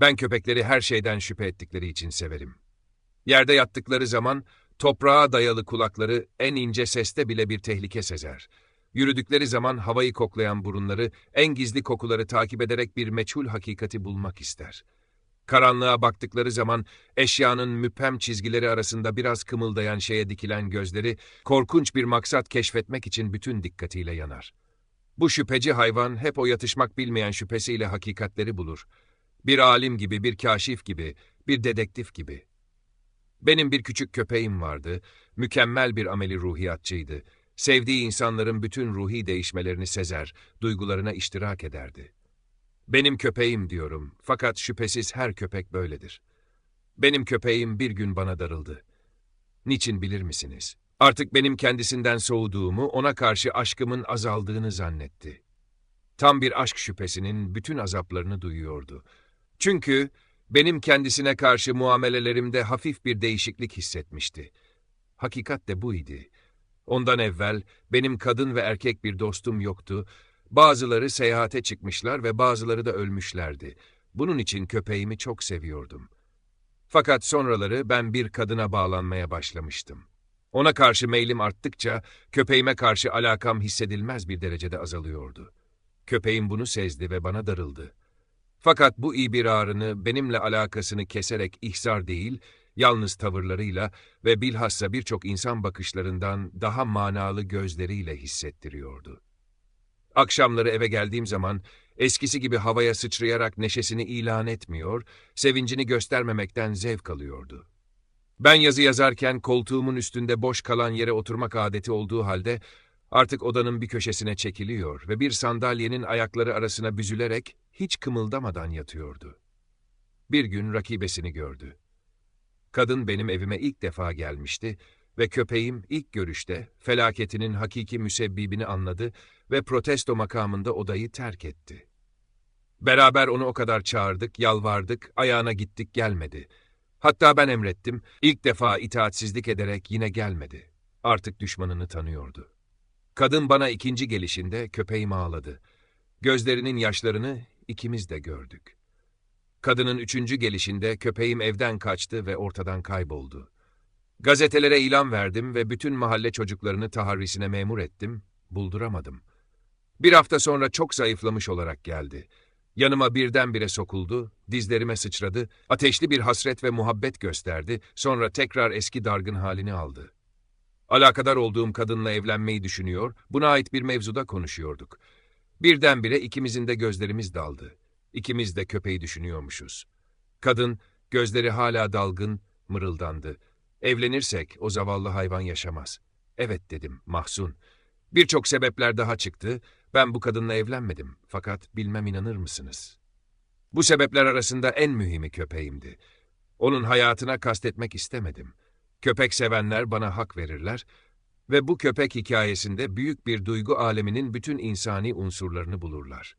Ben köpekleri her şeyden şüphe ettikleri için severim. Yerde yattıkları zaman toprağa dayalı kulakları en ince seste bile bir tehlike sezer. Yürüdükleri zaman havayı koklayan burunları en gizli kokuları takip ederek bir meçhul hakikati bulmak ister. Karanlığa baktıkları zaman eşyanın müphem çizgileri arasında biraz kımıldayan şeye dikilen gözleri korkunç bir maksat keşfetmek için bütün dikkatiyle yanar. Bu şüpheci hayvan hep o yatışmak bilmeyen şüphesiyle hakikatleri bulur. Bir alim gibi, bir kaşif gibi, bir dedektif gibi. Benim bir küçük köpeğim vardı, mükemmel bir ameli ruhiyatçıydı. Sevdiği insanların bütün ruhi değişmelerini sezer, duygularına iştirak ederdi. Benim köpeğim diyorum, fakat şüphesiz her köpek böyledir. Benim köpeğim bir gün bana darıldı. Niçin bilir misiniz? Artık benim kendisinden soğuduğumu, ona karşı aşkımın azaldığını zannetti. Tam bir aşk şüphesinin bütün azaplarını duyuyordu. Çünkü benim kendisine karşı muamelelerimde hafif bir değişiklik hissetmişti. Hakikat de bu idi. Ondan evvel benim kadın ve erkek bir dostum yoktu. Bazıları seyahate çıkmışlar ve bazıları da ölmüşlerdi. Bunun için köpeğimi çok seviyordum. Fakat sonraları ben bir kadına bağlanmaya başlamıştım. Ona karşı meylim arttıkça köpeğime karşı alakam hissedilmez bir derecede azalıyordu. Köpeğim bunu sezdi ve bana darıldı. Fakat bu ibirarını benimle alakasını keserek ihsar değil, yalnız tavırlarıyla ve bilhassa birçok insan bakışlarından daha manalı gözleriyle hissettiriyordu. Akşamları eve geldiğim zaman eskisi gibi havaya sıçrayarak neşesini ilan etmiyor, sevincini göstermemekten zevk alıyordu. Ben yazı yazarken koltuğumun üstünde boş kalan yere oturmak adeti olduğu halde artık odanın bir köşesine çekiliyor ve bir sandalyenin ayakları arasına büzülerek hiç kımıldamadan yatıyordu. Bir gün rakibesini gördü. Kadın benim evime ilk defa gelmişti ve köpeğim ilk görüşte felaketinin hakiki müsebbibini anladı ve protesto makamında odayı terk etti. Beraber onu o kadar çağırdık, yalvardık, ayağına gittik gelmedi. Hatta ben emrettim, ilk defa itaatsizlik ederek yine gelmedi. Artık düşmanını tanıyordu. Kadın bana ikinci gelişinde köpeğim ağladı. Gözlerinin yaşlarını ikimiz de gördük. Kadının üçüncü gelişinde köpeğim evden kaçtı ve ortadan kayboldu. Gazetelere ilan verdim ve bütün mahalle çocuklarını taharrisine memur ettim, bulduramadım. Bir hafta sonra çok zayıflamış olarak geldi. Yanıma birdenbire sokuldu, dizlerime sıçradı, ateşli bir hasret ve muhabbet gösterdi, sonra tekrar eski dargın halini aldı. Alakadar olduğum kadınla evlenmeyi düşünüyor, buna ait bir mevzuda konuşuyorduk. Birdenbire ikimizin de gözlerimiz daldı. İkimiz de köpeği düşünüyormuşuz. Kadın, gözleri hala dalgın, mırıldandı. Evlenirsek o zavallı hayvan yaşamaz. Evet dedim, mahzun. Birçok sebepler daha çıktı. Ben bu kadınla evlenmedim. Fakat bilmem inanır mısınız? Bu sebepler arasında en mühimi köpeğimdi. Onun hayatına kastetmek istemedim. Köpek sevenler bana hak verirler ve bu köpek hikayesinde büyük bir duygu aleminin bütün insani unsurlarını bulurlar.